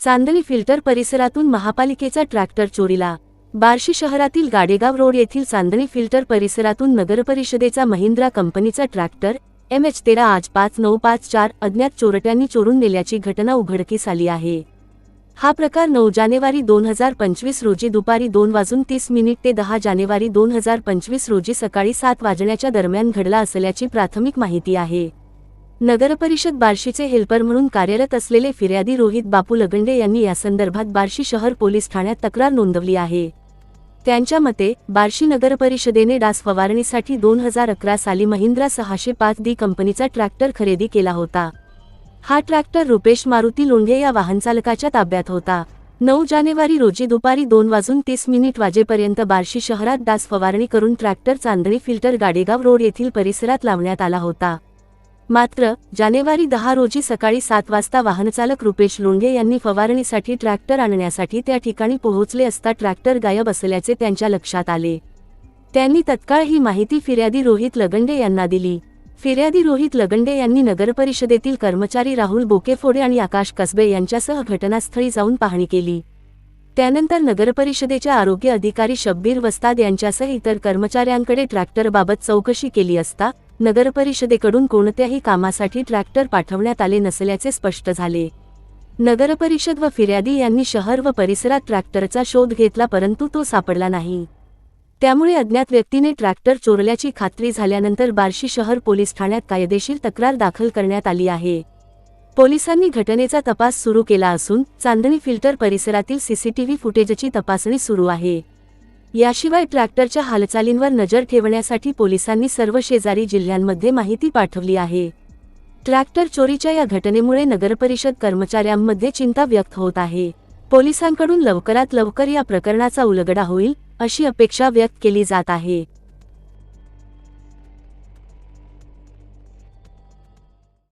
चांदणी filter परिसरातून महापालिकेचा tractor चोरीला. बार्शी शहरातील गाडेगाव रोड येथील चांदणी फिल्टर परिसरातून नगरपरिषदेचा महिंद्रा कंपनीचा ट्रॅक्टर एम एच तेरा आज पाच नऊ पाच चार अज्ञात चोरट्यांनी चोरून नेल्याची घटना उघडकीस आली आहे. हा प्रकार नऊ जानेवारी दोन हजार पंचवीस रोजी दुपारी दोन वाजून तीस मिनिट ते दहा जानेवारी दोन हजार पंचवीस रोजी सकाळी सात वाजण्याच्या दरम्यान घडला असल्याची प्राथमिक माहिती आहे. नगरपरिषद बार्शीचे हेल्पर म्हणून कार्यरत असलेले फिर्यादी रोहित बापू लगंडे यांनी यासंदर्भात बार्शी शहर पोलीस ठाण्यात तक्रार नोंदवली आहे. त्यांच्या मते बार्शी नगरपरिषदेने डास फवारणीसाठी दोन हजार अकरा साली महिंद्रा सहाशे पाच डी कंपनीचा ट्रॅक्टर खरेदी केला होता. हा ट्रॅक्टर रुपेश मारुती लोंढे या वाहनचालकाच्या ताब्यात होता. नऊ जानेवारी रोजी दुपारी दोन वाजून तीस मिनिट वाजेपर्यंत बार्शी शहरात डास फवारणी करून tractor Chandni filter Gadegaon road येथील परिसरात लावण्यात आला होता. मात्र जानेवारी दहा रोजी सकाळी सात वाजता वाहनचालक रुपेश लोंढे यांनी फवारणीसाठी ट्रॅक्टर आणण्यासाठी त्या ठिकाणी पोहोचले असता ट्रॅक्टर गायब असल्याचे त्यांच्या लक्षात आले. त्यांनी तत्काळ ही माहिती फिर्यादी रोहित लगंडे यांना दिली. फिर्यादी रोहित लगंडे यांनी नगरपरिषदेतील कर्मचारी राहुल बोकेफोडे आणि आकाश कसबे यांच्यासह घटनास्थळी जाऊन पाहणी केली. त्यानंतर नगरपरिषदेच्या आरोग्य अधिकारी शब्बीर वस्ताद यांच्यासह इतर कर्मचाऱ्यांकडे ट्रॅक्टरबाबत चौकशी केली असता नगरपरिषदेकडून कोणत्याही कामासाठी ट्रॅक्टर पाठवण्यात आले नसल्याचे स्पष्ट झाले. नगरपरिषद व फिर्यादी यांनी शहर व परिसरात ट्रॅक्टरचा शोध घेतला परंतु तो सापडला नाही. त्यामुळे अज्ञात व्यक्तीने ट्रॅक्टर चोरल्याची खात्री झाल्यानंतर बार्शी शहर पोलीस ठाण्यात कायदेशीर तक्रार दाखल करण्यात आली आहे. पोलिसांनी घटनेचा तपास सुरू केला असून चांदणी फिल्टर परिसरातील सीसीटीव्ही फुटेजची तपासणी सुरू आहे. याशिवाय ट्रॅक्टरच्या हालचालींवर नजर ठेवण्यासाठी पोलिसांनी सर्व शेजारी जिल्ह्यांमध्ये माहिती पाठवली आहे. ट्रॅक्टर चोरीच्या या घटनेमुळे नगरपरिषद कर्मचाऱ्यांमध्ये चिंता व्यक्त होत आहे. पोलिसांकडून लवकरात लवकर या प्रकरणाचा उलगडा होईल अशी अपेक्षा व्यक्त केली जात आहे.